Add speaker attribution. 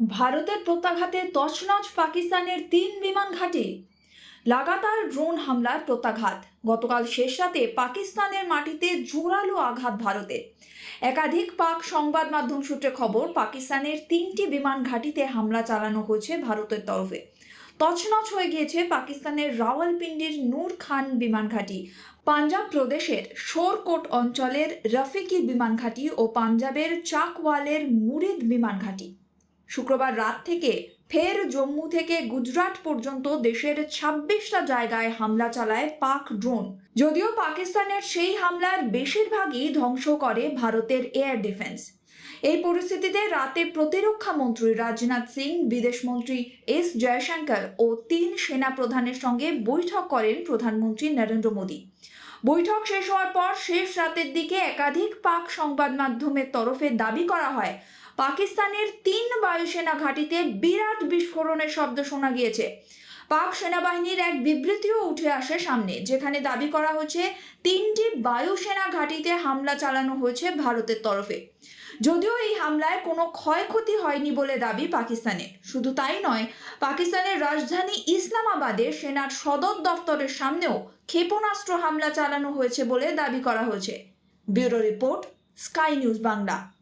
Speaker 1: ভারতের প্রত্যাঘাতে তছনছ পাকিস্তানের তিন বিমান ঘাঁটি। লাগাতার ড্রোন হামলার প্রত্যাঘাত। গতকাল শেষ রাতে পাকিস্তানের মাটিতে জোরালো আঘাত ভারতে। একাধিক পাক সংবাদ মাধ্যম সূত্রে খবর, পাকিস্তানের তিনটি বিমান ঘাঁটিতে হামলা চালানো হয়েছে ভারতের তরফে। তছনছ হয়ে গিয়েছে পাকিস্তানের রাওয়ালপিন্ডির নূর খান বিমান ঘাঁটি। পাঞ্জাব প্রদেশের শোরকোট অঞ্চলের রফিকি বিমান ঘাঁটি ও পাঞ্জাবের চাকওয়ালের মুরিদ বিমান ঘাঁটি। শুক্রবার রাত থেকে ফের জম্মু থেকে গুজরাট পর্যন্ত দেশের ছাব্বিশটা জায়গায় হামলা চালায় পাক ড্রোন। যদিও পাকিস্তানের সেই হামলার বেশিরভাগই ধ্বংস করে ভারতের এয়ার ডিফেন্স। এই পরিস্থিতিতে রাতে প্রতিরক্ষা মন্ত্রী রাজনাথ সিং বিদেশমন্ত্রী এস জয়শঙ্কর ও তিন সেনা প্রধানের সঙ্গে বৈঠক করেন প্রধানমন্ত্রী নরেন্দ্র মোদী। বৈঠক শেষ হওয়ার পর শেষ রাতের দিকে একাধিক পাক সংবাদ মাধ্যমের তরফে দাবি করা হয় পাকিস্তানের তিন বায়ুসেনা ঘাঁটিতে বিরাট বিস্ফোরণের শব্দ শোনা গিয়েছে। পাক সেনাবাহিনীর এক বিবৃতিও উঠে আসে সামনে, যেখানে দাবি করা হয়েছে, তিনটি বায়ুসেনা ঘাঁটিতে হামলা চালানো হয়েছে ভারতের তরফে। যদিও এই হামলায় কোনো ক্ষয়ক্ষতি হয়নি বলে দাবি পাকিস্তানের। শুধু তাই নয়, পাকিস্তানের রাজধানী ইসলামাবাদে সেনার সদর দফতরের সামনেও ক্ষেপণাস্ত্র হামলা চালানো হয়েছে বলে দাবি করা হয়েছে। Bureau report, Sky News Bangla.